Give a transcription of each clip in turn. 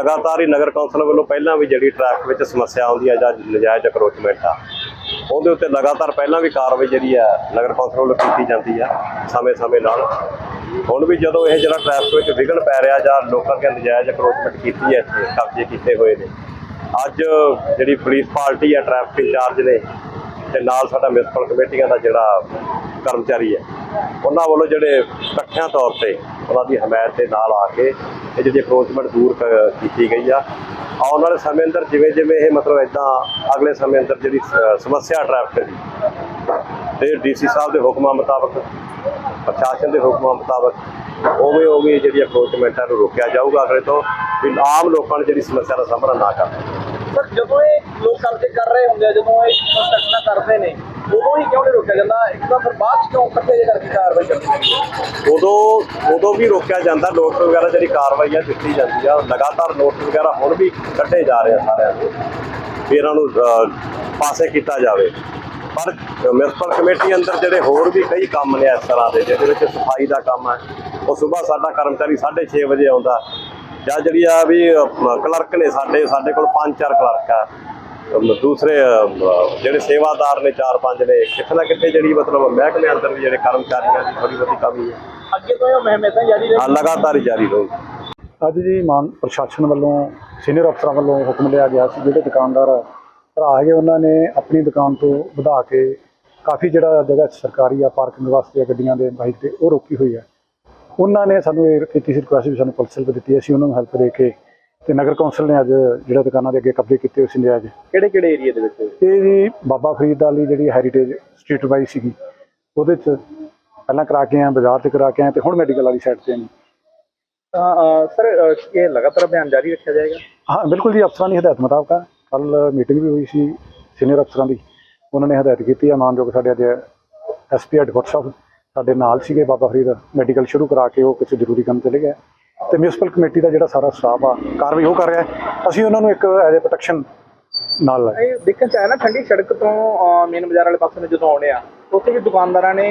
ਲਗਾਤਾਰ ਹੀ ਨਗਰ ਕੌਂਸਲ ਵੱਲੋਂ ਪਹਿਲਾਂ ਵੀ ਜਿਹੜੀ ਟ੍ਰੈਫਿਕ ਵਿੱਚ ਸਮੱਸਿਆ ਆਉਂਦੀ ਆ ਜਾਂ ਨਜਾਇਜ਼ ਅਕਰੋਚਮੈਂਟ ਆ, ਉਹਦੇ ਉੱਤੇ ਲਗਾਤਾਰ ਪਹਿਲਾਂ ਵੀ ਕਾਰਵਾਈ ਜਿਹੜੀ ਆ ਨਗਰ ਕੌਂਸਲ ਵੱਲੋਂ ਕੀਤੀ ਜਾਂਦੀ ਆ ਸਮੇਂ-ਸਮੇਂ ਨਾਲ। ਹੁਣ ਵੀ ਜਦੋਂ ਇਹ ਜਿਹੜਾ ਟ੍ਰੈਫਿਕ ਵਿੱਚ ਵਿਘਨ ਪੈ ਰਿਹਾ ਜਾਂ ਲੋਕਾਂ ਕੇ ਨਜਾਇਜ਼ ਅਕਰੋਚਮੈਂਟ ਕੀਤੀ ਹੈ ਇੱਥੇ, ਕਬਜ਼ੇ ਕੀਤੇ ਹੋਏ ਨੇ, ਅੱਜ ਜਿਹੜੀ ਪੁਲਿਸ ਪਾਰਟੀ ਆ ਟ੍ਰੈਫਿਕ ਇੰਚਾਰਜ ਨੇ, ਤੇ ਨਾਲ ਸਾਡਾ ਮਿਊਨਿਸਪਲ ਕਮੇਟੀਆਂ ਦਾ ਜਿਹੜਾ ਕਰਮਚਾਰੀ ਹੈ। ਉਹਨਾਂ ਵੱਲੋਂ ਜਿਹੜੇ ਇਕੱਠਿਆਂ ਤੌਰ ਤੇ ਉਹਨਾਂ ਦੀ ਹਮਾਇਤ ਦੇ ਨਾਲ ਆ ਕੇ ਇਹ ਜਿਹੜੀ ਅਕਰੋਚਮੈਂਟ ਦੂਰ ਕੀਤੀ ਗਈ ਆ। ਆਉਣ ਵਾਲੇ ਸਮੇਂ ਅੰਦਰ ਜਿਵੇਂ ਜਿਵੇਂ ਇਹ ਮਤਲਬ ਇਦਾਂ ਅਗਲੇ ਸਮੇਂ ਅੰਦਰ ਜਿਹੜੀ ਸਮੱਸਿਆ ਟ੍ਰੈਫਿਕ ਦੀ ਤੇ ਡੀਸੀ ਸਾਹਿਬ ਦੇ ਹੁਕਮਾਂ ਮੁਤਾਬਕ, ਪ੍ਰਸ਼ਾਸਨ ਦੇ ਹੁਕਮਾਂ ਮੁਤਾਬਕ ਉਵੇਂ ਉਵੇਂ ਜਿਹੜੀ ਅਕਰੋਚਮੈਂਟਾਂ ਨੂੰ ਰੋਕਿਆ ਜਾਊਗਾ ਅਗਲੇ ਤੋਂ, ਵੀ ਆਮ ਲੋਕਾਂ ਨੂੰ ਜਿਹੜੀ ਸਮੱਸਿਆ ਦਾ ਸਾਹਮਣਾ ਨਾ ਕਰ ਸਰ, ਜਦੋਂ ਇਹ ਲੋਕ ਕਬਜ਼ੇ ਕਰ ਰਹੇ ਹੁੰਦੇ ਆ, ਜਦੋਂ ਇਹ ਕੰਸਟਰਕਸ਼ਨਾਂ ਕਰਦੇ ਨੇ, ਉਦੋਂ ਹੀ ਕਿਉਂ ਨਹੀਂ ਰੋਕਿਆ ਜਾਂਦਾ? ਇੱਕ ਤਾਂ ਫਿਰ ਬਾਅਦ ਚ ਕਿਉਂ ਇਕੱਠੇ ਜੇ ਕਰਕੇ ਕਾਰਵਾਈ ਕਰਨੀ ਉਦੋਂ ਉਦੋਂ ਵੀ ਰੋਕਿਆ ਜਾਂਦਾ ਨੋਟਿਸ ਵਗੈਰਾ ਜਿਹੜੀ ਕਾਰਵਾਈ ਆ ਦਿੱਤੀ ਜਾਂਦੀ ਆ, ਲਗਾਤਾਰ ਨੋਟਿਸ ਵਗੈਰਾ ਹੁਣ ਵੀ ਕੱਢੇ ਜਾ ਰਹੇ ਆ ਸਾਰਿਆਂ ਨੂੰ ਇਹਨਾਂ ਨੂੰ ਪਾਸੇ ਕੀਤਾ ਜਾਵੇ। ਪਰ ਮਿਊਨਿਸਪਲ ਕਮੇਟੀ ਅੰਦਰ ਜਿਹੜੇ ਹੋਰ ਵੀ ਕਈ ਕੰਮ ਨੇ ਇਸ ਤਰ੍ਹਾਂ ਦੇ, ਜਿਹਦੇ ਵਿੱਚ ਸਫ਼ਾਈ ਦਾ ਕੰਮ ਹੈ ਉਹ ਸਵੇਰ ਸਾਡਾ ਕਰਮਚਾਰੀ 6:30 ਵਜੇ ਆਉਂਦਾ, ਜਾਂ ਜਿਹੜੀ ਆ ਵੀ ਕਲਰਕ ਨੇ ਸਾਡੇ ਸਾਡੇ ਕੋਲ ਪੰਜ ਚਾਰ ਕਲਰਕ ਆ ਦੂਸਰੇ ਜਿਹੜੇ ਸੇਵਾਦਾਰ ਨੇ ਚਾਰ ਪੰਜ ਨੇ ਕਿਤੇ ਨਾ ਕਿਤੇ ਜਿਹੜੀ ਮਤਲਬ ਮਹਿਕਮੇ ਅੰਦਰ ਵੀ ਜਿਹੜੇ ਕਰਮਚਾਰੀਆਂ ਦੀ ਥੋੜੀ ਬਹੁਤੀ ਕਮੀ ਹੈ। ਅੱਗੇ ਤੋਂ ਇਹ ਮੁਹਿੰਮ ਏਦਾਂ ਜਾਰੀ ਹਾਂ ਰਹੇ ਲਗਾਤਾਰ ਹੀ ਜਾਰੀ ਰਹੂਗੀ ਅੱਜ ਜੀ ਮਾਨ ਪ੍ਰਸ਼ਾਸਨ ਵੱਲੋਂ ਸੀਨੀਅਰ ਅਫਸਰਾਂ ਵੱਲੋਂ ਹੁਕਮ ਲਿਆ ਗਿਆ ਸੀ ਜਿਹੜੇ ਦੁਕਾਨਦਾਰ ਭਰਾ ਹੈਗੇ ਉਹਨਾਂ ਨੇ ਆਪਣੀ ਦੁਕਾਨ ਤੋਂ ਵਧਾ ਕੇ ਕਾਫੀ ਜਿਹੜਾ ਜਗ੍ਹਾ ਸਰਕਾਰੀ ਆ ਪਾਰਕਿੰਗ ਵਾਸਤੇ ਗੱਡੀਆਂ ਦੇ ਬਾਈਕ ਤੇ ਉਹ ਰੋਕੀ ਹੋਈ ਹੈ। ਉਹਨਾਂ ਨੇ ਸਾਨੂੰ ਇਹ ਕੀਤੀ ਸੀ ਰਿਕੁਐਸਟ ਵੀ ਸਾਨੂੰ ਪੁਲਿਸ ਹੈਲਪ ਦਿੱਤੀ ਅਸੀਂ ਉਹਨਾਂ ਨੂੰ ਹੈਲਪ ਦੇ ਕੇ ਤੇ ਨਗਰ ਕੌਂਸਲ ਨੇ ਅੱਜ ਜਿਹੜਾ ਦੁਕਾਨਾਂ ਦੇ ਅੱਗੇ ਕਬਜ਼ੇ ਕੀਤੇ ਹੋਏ ਸੀ ਨਜਾਇਜ਼। ਕਿਹੜੇ ਕਿਹੜੇ ਏਰੀਆ ਦੇ ਵਿੱਚ ਇਹ ਜੀ ਬਾਬਾ ਫਰੀਦ ਵਾਲੀ ਜਿਹੜੀ ਹੈਰੀਟੇਜ ਸਟਰੀਟ ਵਾਈ ਸੀਗੀ। ਉਹਦੇ ਚ ਪਹਿਲਾਂ ਕਰਾ ਕੇ ਆਏ ਬਾਜ਼ਾਰ ਚ ਕਰਾ ਕੇ ਆਏ ਤੇ ਹੁਣ ਮੈਡੀਕਲ ਵਾਲੀ ਸਾਈਡ ਤੇ ਆਏ। ਤਾਂ ਸਰ ਇਹ ਲਗਾਤਾਰ ਅਭਿਆਨ ਜਾਰੀ ਰੱਖਿਆ ਜਾਏਗਾ? ਹਾਂ ਬਿਲਕੁਲ ਜੀ ਅਫਸਰਾਂ ਦੀ ਹਦਾਇਤ ਮੁਤਾਬਕ ਕੱਲ ਮੀਟਿੰਗ ਵੀ ਹੋਈ ਸੀ ਸੀਨੀਅਰ ਅਫਸਰਾਂ ਦੀ। ਉਹਨਾਂ ਨੇ ਹਦਾਇਤ ਕੀਤੀ ਹੈ ਮਾਨਯੋਗ ਸਾਡੇ ਅੱਜ ਐਸਪੀ ਸਾਹਿਬ ਸਾਡੇ ਨਾਲ ਸੀਗੇ ਬਾਬਾ ਫਰੀਦ ਮੈਡੀਕਲ ਸ਼ੁਰੂ ਕਰਾ ਕੇ ਉਹ ਕਿਸੇ ਜ਼ਰੂਰੀ ਕੰਮ ਚਲੇ ਗਏ। ਤੇ ਮਿਊਨਿਸਪਲ ਕਮੇਟੀ ਦਾ ਜਿਹੜਾ ਸਾਰਾ ਸਟਾਫ ਆ ਕਾਰਵਾਈ ਉਹ ਕਰ ਰਿਹਾ ਅਸੀਂ ਉਹਨਾਂ ਨੂੰ ਇੱਕ ਐਜ਼ ਅ ਪ੍ਰੋਟੈਕਸ਼ਨ ਨਾਲ ਲਾਇਆ। ਇਹ ਦੇਖਣ ਚ ਆਇਆ ਨਾ ਠੰਡੀ ਸੜਕ ਤੋਂ ਮੇਨ ਬਾਜ਼ਾਰ ਵਾਲੇ ਪਾਸੇ ਨੂੰ ਜਦੋਂ ਆਉਣੇ ਆ ਉੱਥੇ ਵੀ ਦੁਕਾਨਦਾਰਾਂ ਨੇ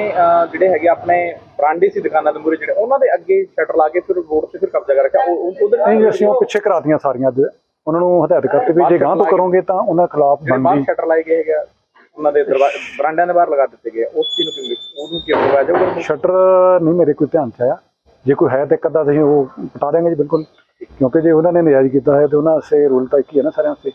ਜਿਹੜੇ ਹੈਗੇ ਆਪਣੇ ਬਰਾਂਡੇ ਸੀ ਦੁਕਾਨਾਂ ਦੇ ਮੂਹਰੇ ਜਿਹੜੇ ਉਹਨਾਂ ਦੇ ਅੱਗੇ ਸ਼ਟਰ ਲਾ ਕੇ ਫਿਰ ਰੋਡ ਤੇ ਫਿਰ ਕਬਜ਼ਾ ਕਰ ਰੱਖਿਆ। ਉਹ ਉਧਰ ਨਹੀਂ ਅਸੀਂ ਉਹ ਪਿੱਛੇ ਕਰਾਤੀਆਂ ਸਾਰੀਆਂ ਅੱਜ। ਉਹਨਾਂ ਨੂੰ ਹਦਾਇਤ ਕਰਤੀ ਵੀ ਜੇ ਗਾਂ ਤੋਂ ਕਰੋਗੇ ਤਾਂ ਉਹਨਾਂ ਖਿਲਾਫ ਬਣਦੀ। ਸ਼ਟਰ ਲਾਏ ਗਏ ਹੈਗੇ ਉਹਨਾਂ ਦੇ ਬਰਾਂਡਿਆਂ ਦੇ ਬਾਹਰ ਲਗਾ ਦਿੱਤੇ ਗਏ। ਉਸ ਚੀਜ਼ ਨੂੰ ਕਿਵੇਂ ਉਹਨੂੰ ਕੀ ਕਰਵਾਇਆ ਜਾਊਗਾ ਸ਼ਟਰ ਨਹੀਂ ਮੇਰੇ ਕੋਈ ਧਿਆਨ ਚ ਆਇਆ। ਜੇ ਕੋਈ ਹੈ ਤਾਂ ਇੱਕ ਅੱਧਾ ਅਸੀਂ ਉਹ ਪਟਾ ਦੇਵਾਂਗੇ ਜੀ, ਬਿਲਕੁਲ। ਕਿਉਂਕਿ ਜੇ ਉਹਨਾਂ ਨੇ ਨਜਾਇਜ਼ ਕੀਤਾ ਹੈ ਤੇ ਉਹਨਾਂ ਵਾਸਤੇ ਰੂਲ ਤਾਂ ਇੱਕ ਹੀ ਹੈ ਨਾ ਸਾਰਿਆਂ ਵਾਸਤੇ।